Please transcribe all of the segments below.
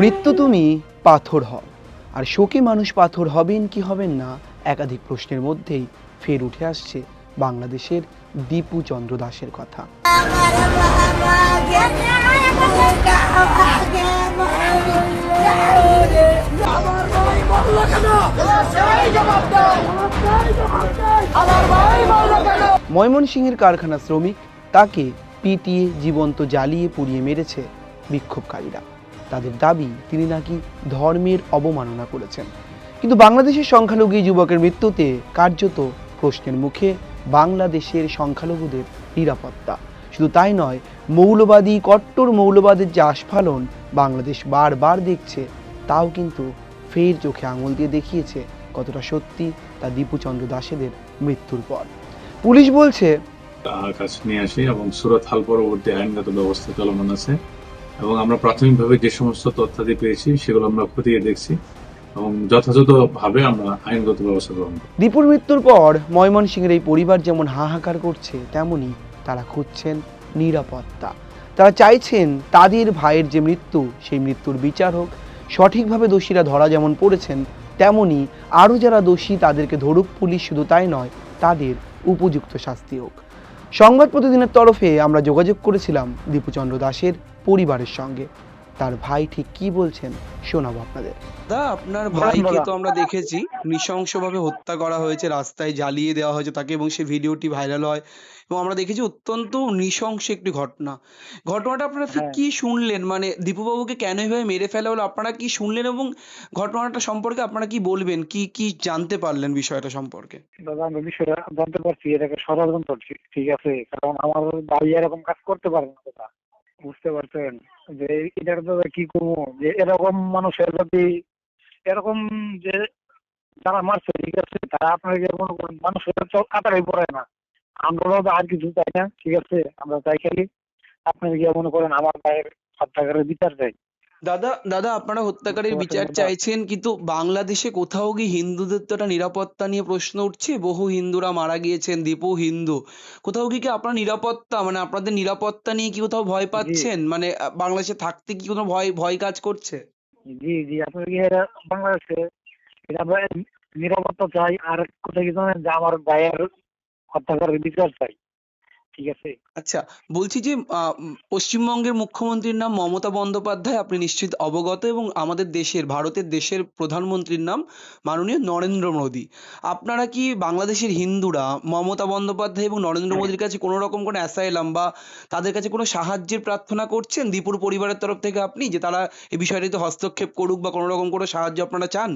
মৃত্যু তুমি পাথর হও। আর শোকে মানুষ পাথর হবেন কি হবেন না, একাধিক প্রশ্নের মধ্যেই ফের উঠে আসছে বাংলাদেশের দীপু চন্দ্র দাসের কথা। ময়মনসিংহের কারখানা শ্রমিক তাকে পিটিয়ে জীবন্ত জ্বালিয়ে পুড়িয়ে মেরেছে বিক্ষোভকারীরা। তাদের দাবি তিনি নাকি ধর্মের অবমাননা করেছেন। কিন্তু বাংলাদেশের সংখ্যালঘু যুবকের মৃত্যুতে কার্যত প্রশ্নের মুখে বাংলাদেশের সংখ্যালঘুদের নিরাপত্তা। শুধু তাই নয়, মৌলবাদী, কট্টর মৌলবাদের যে আস্ফালন বাংলাদেশ বারবার দেখছে, তাও কিন্তু ফের চোখে আঙুল দিয়ে দেখিয়েছে কতটা সত্যি তা দীপুচন্দ্র দাসেদের মৃত্যুর পর। পুলিশ বলছে কাছে নিয়ে আসি এবং সুরত হাল পরবর্তী আইনগত ব্যবস্থা চলমান আছে। এবং আমরা প্রাথমিকভাবে যে সমস্ত তথ্যাদি পেয়েছি, সেগুলো আমরা খতিয়ে দেখছি এবং যথাযথভাবে আমরা আইনগত ব্যবস্থা গ্রহণ করব। দীপুর মৃত্যুর পর ময়মনসিংহের এই পরিবার যেমন হাহাকার করছে, তেমনি তারা খুঁজছেন নিরাপত্তা। তারা চাইছেন তাদের ভাইয়ের যে মৃত্যু, সেই মৃত্যুর বিচার হোক। সঠিকভাবে দোষীরা ধরা যেমন পড়েছেন, তেমনি আরও যারা দোষী তাদেরকে ধরুক পুলিশ, শুধু তাই নয়, তাদের উপযুক্ত শাস্তি হোক। সংবাদ প্রতিদিনের তরফে আমরা যোগাযোগ করেছিলাম দীপুচন্দ্র দাসের পরিবারের সঙ্গে। তার ভাই ঠিক কি বলছেন শোনাবো আপনাদের। দা আপনার ভাইকে তো আমরা দেখেছি। নৃশংসভাবে হত্যা করা হয়েছে রাস্তায় জ্বালিয়ে দেওয়া হয়েছে তাকে এবং সেই ভিডিওটি ভাইরাল হয়। এবং আমরা দেখেছি অত্যন্ত নৃশংস একটি ঘটনা। ঘটনাটা আপনারা ঠিক হ্যাঁ। কি শুনলেন? মানে দীপুবাবুকে কেন এভাবে মেরে ফেলা হলো? আপনারা কি শুনলেন? এবং ঘটনাটা সম্পর্কে আপনারা কি বলবেন? কি কি জানতে পারলেন বিষয়টা সম্পর্কে? দাদা আমি বিষয়টা জানতে পারছি এটাকে ষড়যন্ত্র ঠিক- ঠিক আছে? কারণ আমার ভাই এরকম কাজ করতে পারে না দাদা। বুঝতে পারছেন? যে এটার দাদা কি করব? যে এরকম মানুষের যদি এরকম যে যারা মারছে, ঠিক আছে, তারা আপনার যে মনে করেন মানুষের চোখ কাতারে পড়ে না? আমরা আর কিছু চাই না, ঠিক আছে? আমরা চাই খালি আপনার গিয়ে মনে করেন আমার ভাইয়ের হত্যাকারের বিচার চাই। দাদা দাদা আপনারা হত্যাকারীর বিচার চাইছেন কিন্তু বাংলাদেশে কোথাও কি হিন্দুদের তো একটা নিরাপত্তা নিয়ে প্রশ্ন উঠছে? বহু হিন্দুরা মারা গিয়েছেন দীপু হিন্দু। কোথাও কি কি আপনার নিরাপত্তা মানে আপনাদের নিরাপত্তা নিয়ে কি কোথাও ভয় পাচ্ছেন? মানে বাংলাদেশে থাকতে কি কোনো ভয় ভয় কাজ করছে? জি জি আপনার গিয়ে বাংলাদেশে এটা নিরাপত্তা চাই আর কোথায় কি জানেন যে আমার ভাইয়ের হত্যাকারের বিচার চাই। ঠিক আছে? আচ্ছা বলছি যে পশ্চিমবঙ্গের মুখ্যমন্ত্রীর নাম মমতা বন্দ্যোপাধ্যায় আপনি নিশ্চিত অবগত এবং আমাদের দেশের ভারতের দেশের প্রধানমন্ত্রীর নাম মাননীয় নরেন্দ্র মোদী। আপনারা কি বাংলাদেশের হিন্দুরা মমতা বন্দ্যোপাধ্যায় এবং নরেন্দ্র মোদীর কাছে কোনো রকম কোনো অ্যাসাইলাম বা তাদের কাছে কোনো সাহায্যের প্রার্থনা করছেন দীপুর পরিবারের তরফ থেকে আপনি যে তারা এই বিষয়টিতে হস্তক্ষেপ করুক বা কোনো রকম কোনো সাহায্য আপনারা চান?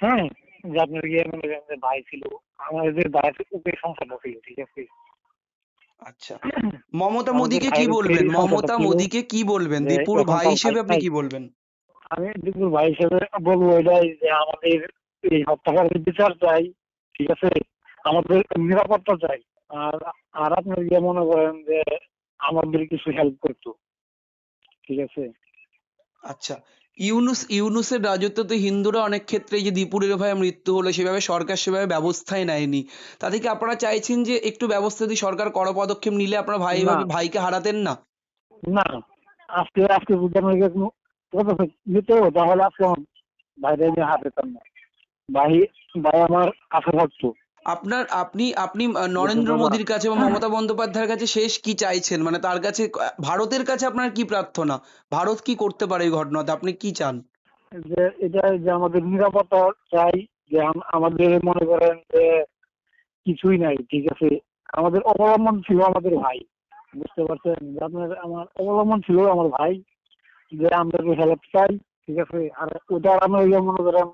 হ্যাঁ যে আপনার মনে ভাই ছিল আমাদের উপরে সংসারটা ছিল ঠিক আছে? আচ্ছা। মমতা মোদীকে কি বলবেন? মমতা। মোদীকে কি বলবেন? দীপুর ভাই হিসেবে আপনি কি বলবেন? আমি দীপুর ভাই হিসেবে বলব এটাই যে আমাদের এই হত্যাকারের বিচার চাই ঠিক আছে? আমাদের নিরাপত্তা চাই। আর আর আপনার গিয়ে মনে করেন যে আমাদের কিছু হেল্প করতো ঠিক আছে? আচ্ছা। ইউনুস ইউনুসের রাজত্বতে হিন্দুরা অনেক ক্ষেত্রে এই যে দীপুরের ভাই মৃত্যু হলো সেভাবে সরকার সেভাবে ব্যবস্থাই নেয়নি। তাতে কি আপনারা চাইছেন যে একটু ব্যবস্থা দিয়ে সরকার কড়া পদক্ষেপ নিলে আপনার ভাই। ভাইকে হারাতেন না? না আজকে আজকে বুঝানো নিতে তাহলে আজকে আমার বাইরে আমি হাত দিতাম না। ভাই ভাই আমার কাছে থাকতো। আপনার আপনি আপনি নরেন্দ্র। মোদীর কাছে বা মমতা বন্দ্যোপাধ্যায়ের কাছে শেষ কি চাইছেন? মানে তার কাছে ভারতের কাছে আপনার কি প্রার্থনা? ভারত কি করতে পারে এই ঘটনাতে? আপনি কি চান? যে এটা যে আমাদের নিরাপত্তা চাই যে আমাদের মনে করেন যে কিছুই নাই ঠিক আছে? আমাদের অবলম্বন ছিল আমাদের ভাই বুঝতে পারছেন? যে আপনার আমার অবলম্বন ছিল আমার ভাই যে আমরা হেল্প চাই ঠিক আছে? আর ওটা আমরা ইয়ে মনে করেন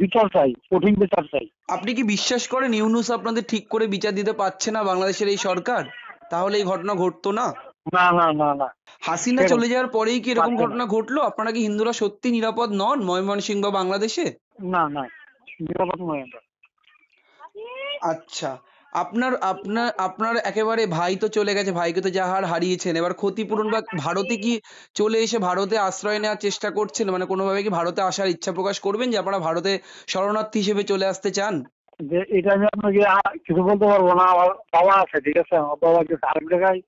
বিচার চাই কঠিন বিচার চাই আপনি কি বিশ্বাস করেন ইউনুস আপনাদের ঠিক করে বিচার দিতে পারছে না বাংলাদেশের এই সরকার? তাহলে এই ঘটনা ঘটতো না? না না না না। হাসিনা চলে যাওয়ার পরেই কি এরকম ঘটনা ঘটলো? আপনারা কি হিন্দুরা সত্যি নিরাপদ নন ময়মনসিংহ বা বাংলাদেশে? না না নিরাপদ নয় আচ্ছা। আপনার আপনার আপনার একেবারে ভাই তো চলে গেছে ভাইকে তো যাহার হারিয়েছেন। এবার ক্ষতিপূরণ বা ভারতে কি চলে এসে ভারতে আশ্রয় নেওয়ার চেষ্টা করছেন? মানে কোনোভাবে কি ভারতে আসার ইচ্ছা প্রকাশ করবেন যে আপনারা ভারতে শরণার্থী হিসেবে চলে আসতে চান? যে এটা আমি আপনাকে কিছু বলতে পারব না আমার বাবা আছে ঠিক আছে? আমার বাবা গেছে আরেক জায়গায়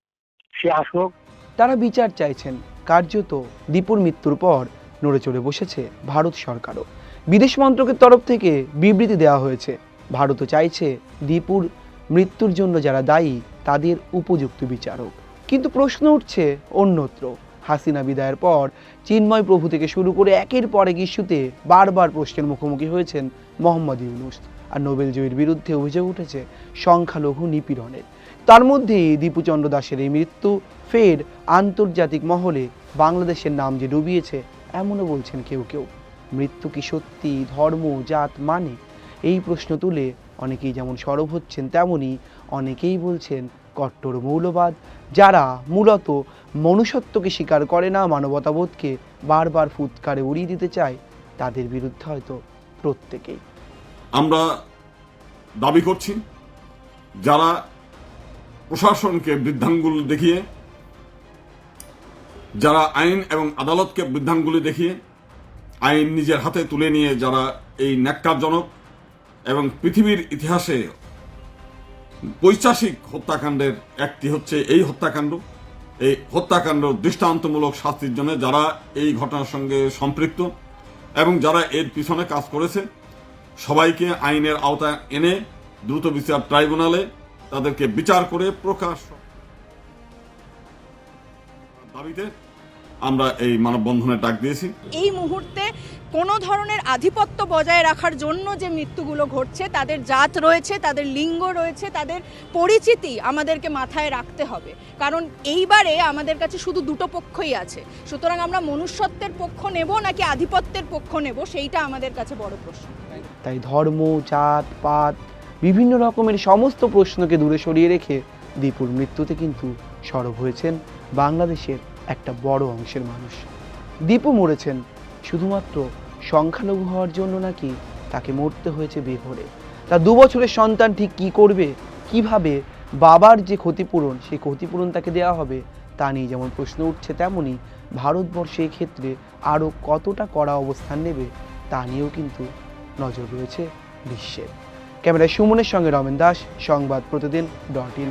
সে আসুক। তারা বিচার চাইছেন কার্যত দীপুর মৃত্যুর পর নড়ে চড়ে বসেছে ভারত সরকারও। বিদেশ মন্ত্রকের তরফ থেকে বিবৃতি দেওয়া হয়েছে ভারতও চাইছে দীপুর মৃত্যুর জন্য যারা দায়ী, তাদের উপযুক্ত বিচারক। কিন্তু প্রশ্ন উঠছে অন্যত্র। হাসিনা বিদায়ের পর চিন্ময় প্রভু থেকে শুরু করে একের পর এক ইস্যুতে বারবার প্রশ্নের মুখোমুখি হয়েছেন মোহাম্মদ ইউনুস। আর নোবেল জয়ীর বিরুদ্ধে অভিযোগ উঠেছে সংখ্যালঘু নিপীড়নের। তার মধ্যেই দীপুচন্দ্র দাসের এই মৃত্যু ফের আন্তর্জাতিক মহলে বাংলাদেশের নাম যে ডুবিয়েছে, এমনও বলছেন কেউ কেউ। মৃত্যু কি সত্যি, ধর্ম, জাত মানে? এই প্রশ্ন তুলে অনেকেই যেমন সরব হচ্ছেন, তেমনি অনেকেই বলছেন কট্টর মৌলবাদ। যারা মূলত মনুষ্যত্বকে স্বীকার করে না, মানবতাবোধকে বারবার ফুৎকারে উড়িয়ে দিতে চায়, তাদের বিরুদ্ধে হয়তো প্রত্যেকেই। আমরা দাবি করছি, যারা প্রশাসনকে বৃদ্ধাঙ্গুল দেখিয়ে, যারা আইন এবং আদালতকে বৃদ্ধাঙ্গুলি দেখিয়ে, আইন নিজের হাতে তুলে নিয়ে যারা এই ন্যাক্কারজনক এবং পৃথিবীর ইতিহাসে পৈশাসিক হত্যাকাণ্ডের একটি হচ্ছে এই হত্যাকাণ্ড। এই হত্যাকাণ্ড দৃষ্টান্তমূলক শাস্তির জন্য যারা এই ঘটনার সঙ্গে সম্পৃক্ত এবং যারা এর পিছনে কাজ করেছে, সবাইকে আইনের আওতায় এনে দ্রুত বিচার ট্রাইব্যুনালে তাদেরকে বিচার করে প্রকাশ দাবিতে আমরা এই মানববন্ধনের ডাক দিয়েছি। এই মুহূর্তে কোনো ধরনের আধিপত্য বজায় রাখার জন্য যে মৃত্যুগুলো ঘটছে তাদের জাত রয়েছে তাদের লিঙ্গ রয়েছে তাদের পরিচিতি আমাদেরকে মাথায় রাখতে হবে। কারণ এইবারে আমাদের কাছে শুধু দুটো পক্ষই আছে। সুতরাং আমরা মনুষ্যত্বের পক্ষ নেব নাকি আধিপত্যের পক্ষ নেব সেইটা আমাদের কাছে বড় প্রশ্ন। তাই ধর্ম জাত পাত বিভিন্ন রকমের সমস্ত প্রশ্নকে দূরে সরিয়ে রেখে দীপুর মৃত্যুতে কিন্তু সরব হয়েছেন বাংলাদেশের একটা বড় অংশের মানুষ। দীপু মরেছেন শুধুমাত্র সংখ্যালঘু হওয়ার জন্য নাকি তাকে মরতে হয়েছে বেঘরে। তা দু বছরের সন্তান ঠিক কি করবে, কীভাবে বাবার যে ক্ষতিপূরণ, সেই ক্ষতিপূরণ তাকে দেওয়া হবে, তা নিয়ে যেমন প্রশ্ন উঠছে তেমনি ভারতবর্ষে ক্ষেত্রে আরও কতটা কড়া অবস্থান নেবে, তা নিয়েও কিন্তু নজর রয়েছে বিশ্বের। ক্যামেরায় সুমনের সঙ্গে রমেন দাস, সংবাদ প্রতিদিন ডট ইন।